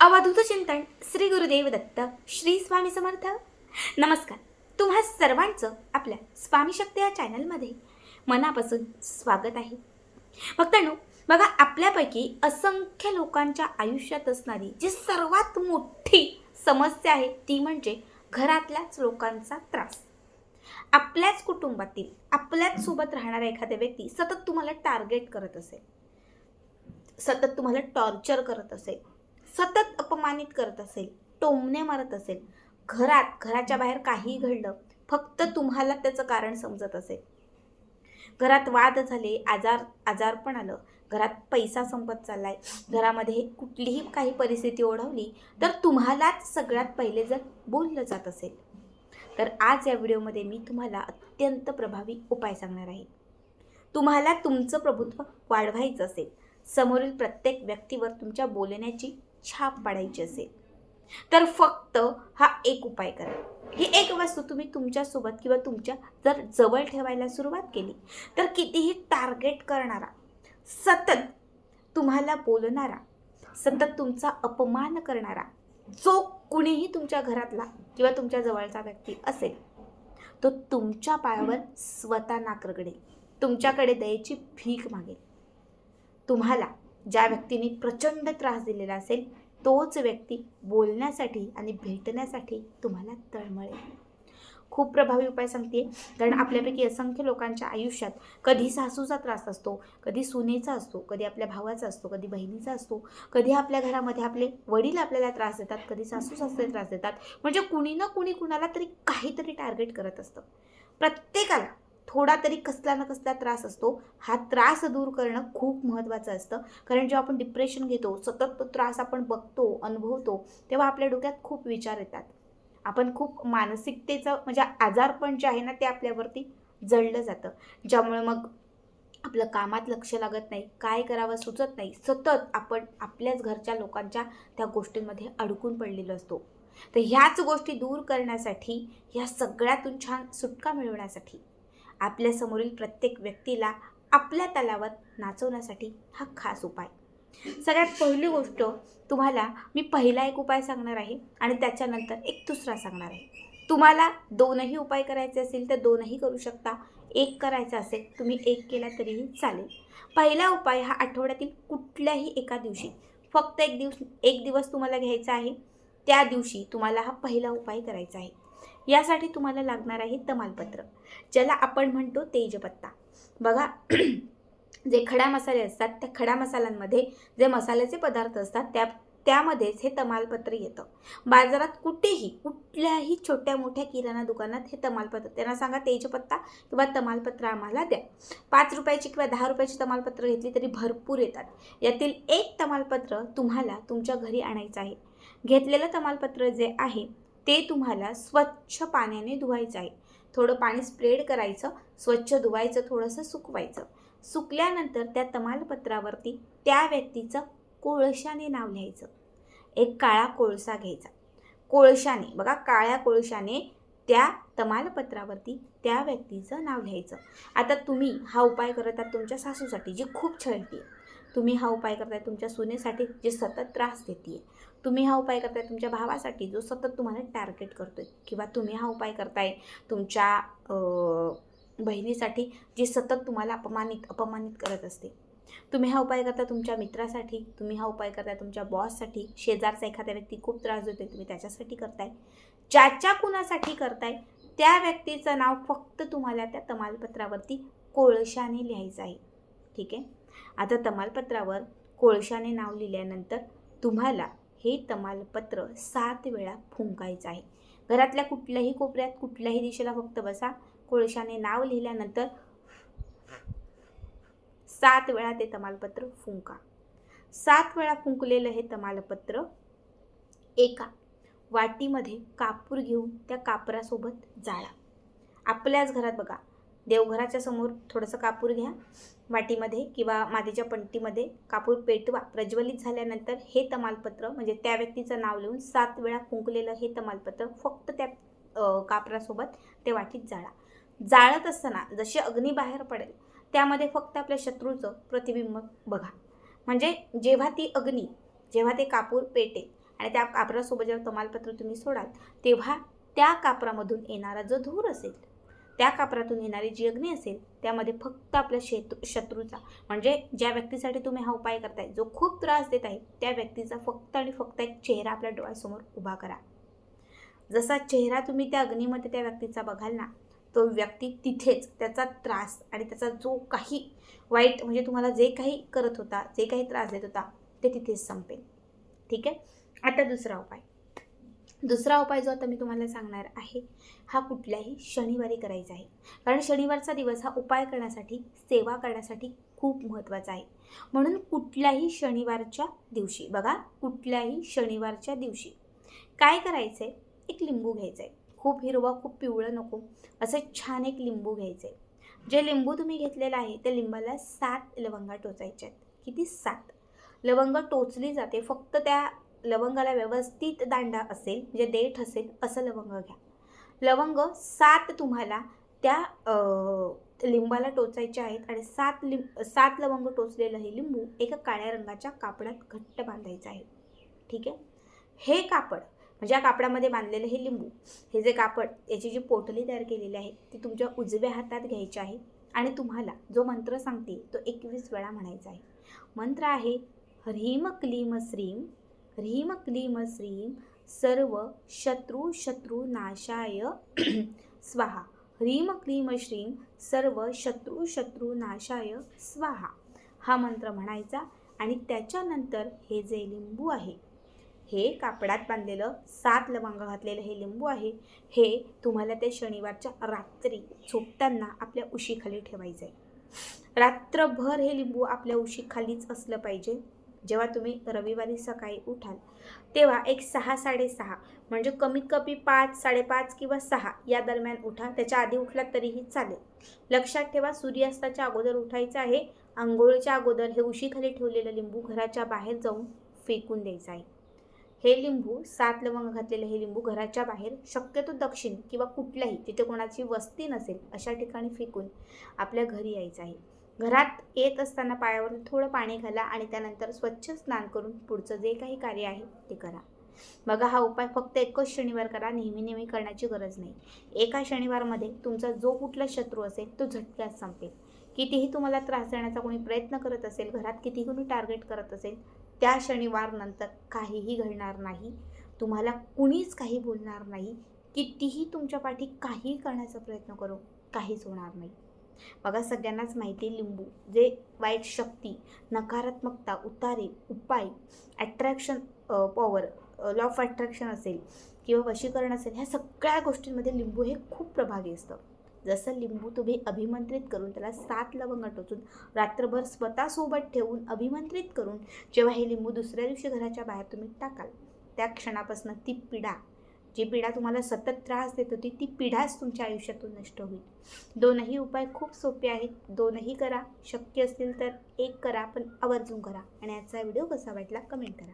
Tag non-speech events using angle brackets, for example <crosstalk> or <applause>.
अवधूत चिंतन श्री गुरुदेव दत्त श्री स्वामी समर्थ. नमस्कार. तुम्हा सर्वांचं आपल्या स्वामी शक्ती या चॅनलमध्ये मनापासून स्वागत आहे. भक्तांनो बघा आपल्यापैकी असंख्य लोकांच्या आयुष्यात असणारी जी सर्वात मोठी समस्या आहे ती म्हणजे घरातल्याच लोकांचा त्रास. आपल्याच कुटुंबातील आपल्याच सोबत राहणारा एखाद्या व्यक्ती सतत तुम्हाला टार्गेट करत असेल. सतत तुम्हाला टॉर्चर करत असेल. सतत अपमानित करत असेल टोमणे मारत असेल घरात घराच्या बाहेर काही घडलं फक्त तुम्हाला त्याचं कारण समजत असेल. घरात वाद झाले आजार आजारपण आलं घरात पैसा संपत चाललाय घरामध्ये कुठलीही काही परिस्थिती ओढवली तर तुम्हालाच सगळ्यात पहिले जर बोललं जात असेल तर आज या व्हिडिओमध्ये मी तुम्हाला अत्यंत प्रभावी उपाय सांगणार आहे. तुम्हाला तुमचं प्रभुत्व वाढवायचं असेल समोरील प्रत्येक व्यक्तीवर तुमच्या बोलण्याची छाप पाडायची असेल. तर फक्त हा एक उपाय करा. ही एक वस्तू तुम्ही तुमच्यासोबत किंवा तुमच्या जर जवळ ठेवायला सुरुवात केली तर कितीही टार्गेट करणारा सतत तुम्हाला बोलणारा सतत तुमचा अपमान करणारा जो कुणीही तुमच्या घरातला किंवा तुमच्या जवळचा व्यक्ती असेल तो तुमच्या पायावर स्वतः नाकरगडेल तुमच्याकडे दयेची भीक मागेल. तुम्हाला ज्या व्यक्तीने प्रचंड त्रास दिलेला असेल तोच व्यक्ती बोलण्यासाठी आणि भेटण्यासाठी तुम्हाला तळमळेल. खूप प्रभावी उपाय सांगते कारण आपल्यापैकी असंख्य लोकांच्या आयुष्यात कधी सासूचा त्रास असतो कधी सुनेचा असतो कधी आपल्या भावाचा असतो कधी बहिणीचा असतो कधी आपल्या घरामध्ये आपले वडील आपल्याला त्रास देतात कधी सासू सासरे त्रास देतात. म्हणजे कुणी ना कुणी कुणाला तरी काहीतरी टार्गेट करत असतं. प्रत्येकाला थोडा तरी कसला ना कसला त्रास असतो. हा त्रास दूर करणं खूप महत्त्वाचं असतं. कारण जेव्हा आपण डिप्रेशन घेतो सतत तो त्रास आपण बघतो अनुभवतो तेव्हा आपल्या डोक्यात खूप विचार येतात. आपण खूप मानसिकतेचं म्हणजे आजारपण जे आहे ना ते आपल्यावरती जळलं जातं. ज्यामुळे मग आपलं कामात लक्ष लागत नाही काय करावं सुचत नाही. सतत आपण आपल्याच घरच्या लोकांच्या त्या गोष्टींमध्ये अडकून पडलेलो असतो. तर ह्याच गोष्टी दूर करण्यासाठी ह्या सगळ्यातून छान सुटका मिळवण्यासाठी आपल्यासमोरील प्रत्येक व्यक्तीला आपल्या तलावात नाचवण्यासाठी हा खास उपाय. सगळ्यात पहिली गोष्ट तुम्हाला मी पहिला एक उपाय सांगणार आहे आणि त्याच्यानंतर एक दुसरा सांगणार आहे. तुम्हाला दोनही उपाय करायचे असेल तर दोनही करू शकता. एक करायचा असेल तुम्ही एक केला तरीही चालेल. पहिला उपाय हा आठवड्यातील कुठल्याही एका दिवशी फक्त एक दिवस एक दिवस तुम्हाला घ्यायचा आहे. त्या दिवशी तुम्हाला हा पहिला उपाय करायचा आहे. यासाठी तुम्हाला लागणार आहे तमालपत्र. ज्याला आपण म्हणतो तेजपत्ता. बघा <clears throat> जे खडा मसाले असतात त्या खडा मसाल्यांमध्ये जे मसाल्याचे पदार्थ असतात त्या त्यामध्येच हे तमालपत्र येतं. बाजारात कुठेही कुठल्याही छोट्या मोठ्या किराणा दुकानात हे तमालपत्र त्यांना सांगा तेजपत्ता किंवा तमालपत्र आम्हाला द्या. पाच रुपयाची किंवा दहा रुपयाची तमालपत्र घेतली तरी भरपूर येतात. यातील एक तमालपत्र तुम्हाला तुमच्या घरी आणायचं आहे. घेतलेलं तमालपत्र जे आहे ते तुम्हाला स्वच्छ पाण्याने धुवायचं आहे. थोडं पाणी स्प्रेड करायचं स्वच्छ धुवायचं थोडंसं सुकवायचं. सुकल्यानंतर त्या तमालपत्रावरती त्या व्यक्तीचं कोळशाने नाव लिहायचं. एक काळा कोळसा घ्यायचा. कोळशाने बघा काळ्या कोळशाने त्या तमालपत्रावरती त्या व्यक्तीचं नाव लिहायचं. आता तुम्ही हा उपाय करत आहात तुमच्या सासूसाठी जी खूप छळती तुम्ही हा उपाय करताय तुमच्या सुनेसाठी जे सतत त्रास देते तुम्ही हा उपाय करताय तुमच्या भावासाठी जो सतत तुम्हाला टार्गेट करतोय. किंवा तुम्ही हा उपाय करताय तुमच्या बहिणीसाठी जी सतत तुम्हाला अपमानित अपमानित करत असते. तुम्ही हा उपाय करता तुमच्या मित्रासाठी तुम्ही हा उपाय करताय तुमच्या बॉससाठी शेजारचा एखादा व्यक्ती खूप त्रास देतोय तुम्ही त्याच्यासाठी करताय. ज्याच्या कुणासाठी करताय त्या व्यक्तीचं नाव फक्त तुम्हाला त्या तमालपत्रावरती कोळशाने लिहायचं आहे. ठीक आहे? आता तमालपत्रावर कोळशाने नाव लिहिल्यानंतर तुम्हाला हे तमालपत्र सात वेळा फुंकायचं आहे. घरातल्या कुठल्याही कोपऱ्यात कुठल्याही दिशेला फक्त बसा. कोळशाने नाव लिहिल्यानंतर सात वेळा ते तमालपत्र फुंका. सात वेळा फुंकलेलं हे तमालपत्र एका वाटीमध्ये कापूर घेऊन त्या कापरासोबत जाळा. आपल्याच घरात बघा देवघराच्या समोर थोडंसं कापूर घ्या. वाटीमध्ये किंवा मातीच्या पंटीमध्ये कापूर पेटवा. प्रज्वलित झाल्यानंतर हे तमालपत्र म्हणजे त्या व्यक्तीचं नाव लिहून सात वेळा फुंकलेलं हे तमालपत्र फक्त त्या कापरासोबत ते वाटीत जाळा. जाळत असताना जशी अग्नी बाहेर पडेल त्यामध्ये फक्त आपल्या शत्रूचं प्रतिबिंब बघा. म्हणजे जेव्हा ती अग्नी जेव्हा ते कापूर पेटेल आणि त्या कापरासोबत जेव्हा तमालपत्र तुम्ही सोडाल तेव्हा त्या कापरामधून येणारा जो धूर असेल त्या कापरातून येणारी जी अग्नी असेल त्यामध्ये फक्त आपल्या शेतू शत्रूचा म्हणजे ज्या व्यक्तीसाठी तुम्ही हा उपाय करताय जो खूप त्रास देत आहे त्या व्यक्तीचा फक्त आणि फक्त एक चेहरा आपल्या डोळ्यासमोर उभा करा. जसा चेहरा तुम्ही त्या अग्नीमध्ये त्या व्यक्तीचा बघाल ना तो व्यक्ती तिथेच त्याचा त्रास आणि त्याचा जो काही वाईट म्हणजे तुम्हाला जे काही करत होता जे काही त्रास देत होता ते तिथेच संपेल. ठीक आहे? आता दुसरा उपाय. दुसरा उपाय जो आता मी तुम्हाला सांगणार आहे हा कुठल्याही शनिवारी करायचा आहे. कारण शनिवारचा दिवस हा उपाय करण्यासाठी सेवा करण्यासाठी खूप महत्त्वाचा आहे. म्हणून कुठल्याही शनिवारच्या दिवशी बघा कुठल्याही शनिवारच्या दिवशी काय करायचं आहे एक लिंबू घ्यायचं आहे खूप हिरवा खूप पिवळं नको असं छान एक लिंबू घ्यायचं आहे जे लिंबू तुम्ही घेतलेलं आहे त्या लिंबाला सात लवंगा टोचायच्या आहेत किती सात? लवंग टोचली जाते फक्त त्या लवंगाला व्यवस्थित दांडा असेल म्हणजे देठ असेल असं लवंग घ्या. लवंग सात तुम्हाला त्या लिंबाला टोचायचे आहेत आणि सात लिंब सात लवंग टोचलेलं हे लिंबू एका काळ्या रंगाच्या कापडात घट्ट बांधायचं आहे. ठीक आहे? हे कापड म्हणजे या कापडामध्ये बांधलेलं हे लिंबू हे जे कापड याची जी पोटली तयार केलेली आहे ती तुमच्या उजव्या हातात घ्यायची आहे आणि तुम्हाला जो मंत्र सांगते तो एकवीस वेळा म्हणायचा आहे. मंत्र आहे ह्रीम क्लीम श्रीम ह्रीम क्लीम श्रीम सर्व शत्रू शत्रू नाशाय। <clears throat> स्वाहा। ह्रीम क्लीम श्रीं सर्व शत्रुशत्रुनाशाय नाशाय। स्वाहा। हा मंत्र म्हणायचा आणि त्याच्यानंतर हे जे लिंबू आहे हे कापडात बांधलेलं सात लवंग घातलेलं हे लिंबू आहे हे तुम्हाला त्या शनिवारच्या रात्री झोपताना आपल्या उशीखाली ठेवायचं आहे रात्रभर हे लिंबू आपल्या उशीखालीच असलं पाहिजे. जेव्हा तुम्ही रविवारी सकाळी उठाल तेव्हा एक सहा साडेसहा म्हणजे कमीत कमी पाच साडेपाच किंवा सहा या दरम्यान उठा. त्याच्या आधी उठला तरीही चालेल. लक्षात ठेवा सूर्यास्ताच्या अगोदर उठायचं आहे. आंघोळीच्या अगोदर हे उशीखाली ठेवलेलं लिंबू घराच्या बाहेर जाऊन फेकून द्यायचं आहे. हे लिंबू सात लवंग घातलेले हे लिंबू घराच्या बाहेर शक्यतो दक्षिण किंवा कुठल्याही जिथे कोणाची वस्ती नसेल अशा ठिकाणी फेकून आपल्या घरी यायचं आहे. घरात येत असताना पायावरून थोडं पाणी घाला आणि त्यानंतर स्वच्छ स्नान करून पुढचं जे काही कार्य आहे ते करा. बघा हा उपाय फक्त एकच शनिवार करा नेहमी नेहमी करण्याची गरज नाही. एका शनिवारमध्ये तुमचा जो कुठला शत्रू असेल तो झटक्यात संपेल. कितीही तुम्हाला त्रास देण्याचा कोणी प्रयत्न करत असेल घरात कितीही कोणी टार्गेट करत असेल त्या शनिवारनंतर काहीही घडणार नाही. तुम्हाला कुणीच काही बोलणार नाही. कितीही तुमच्या पाठी काही करण्याचा प्रयत्न करू काहीच होणार नाही. बघा सगळ्यांनाच माहिती आहे लिंबू जे वाईट शक्ती नकारात्मकता उतारे उपाय attraction power law of attraction असेल किंवा वशीकरण असेल ह्या सगळ्या गोष्टींमध्ये लिंबू हे खूप प्रभावी असतं. जसं लिंबू तुम्ही अभिमंत्रित करून त्याला सात लवंग टोचून रात्रभर स्वतःसोबत ठेवून अभिमंत्रित करून जेव्हा हे लिंबू दुसऱ्या दिवशी घराच्या बाहेर तुम्ही टाकाल त्या क्षणापासून ती पिढा जी पिढा तुम्हाला सतत त्रास देत होती ती पिढाच तुमच्या आयुष्यातून नष्ट होईल. दोनही उपाय खूप सोपे आहेत. दोनही करा. शक्य असतील तर एक करा पण आवर्जून करा. आणि आजचा व्हिडिओ कसा वाटला कमेंट करा.